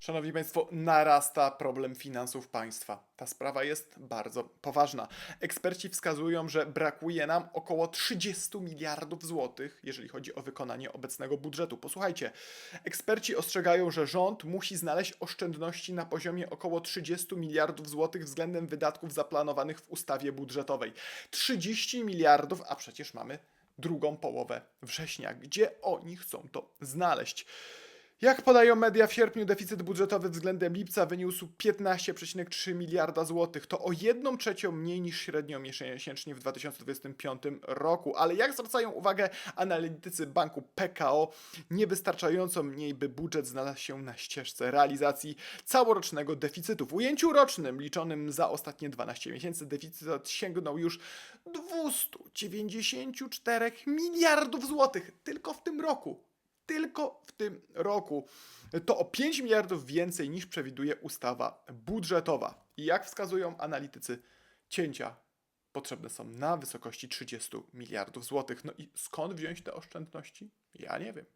Szanowni Państwo, narasta problem finansów państwa. Ta sprawa jest bardzo poważna. Eksperci wskazują, że brakuje nam około 30 miliardów złotych, jeżeli chodzi o wykonanie obecnego budżetu. Posłuchajcie, eksperci ostrzegają, że rząd musi znaleźć oszczędności na poziomie około 30 miliardów złotych względem wydatków zaplanowanych w ustawie budżetowej. 30 miliardów, a przecież mamy drugą połowę września. Gdzie oni chcą to znaleźć? Jak podają media, w sierpniu deficyt budżetowy względem lipca wyniósł 15,3 miliarda złotych. To o 1 trzecią mniej niż średnio miesięcznie w 2025 roku. Ale jak zwracają uwagę analitycy banku PKO, niewystarczająco mniej, by budżet znalazł się na ścieżce realizacji całorocznego deficytu. W ujęciu rocznym, liczonym za ostatnie 12 miesięcy, deficyt sięgnął już 294 miliardów złotych tylko w tym roku tylko w tym roku. To o 5 miliardów więcej niż przewiduje ustawa budżetowa. I jak wskazują analitycy, cięcia potrzebne są na wysokości 30 miliardów złotych. No i skąd wziąć te oszczędności? Ja nie wiem.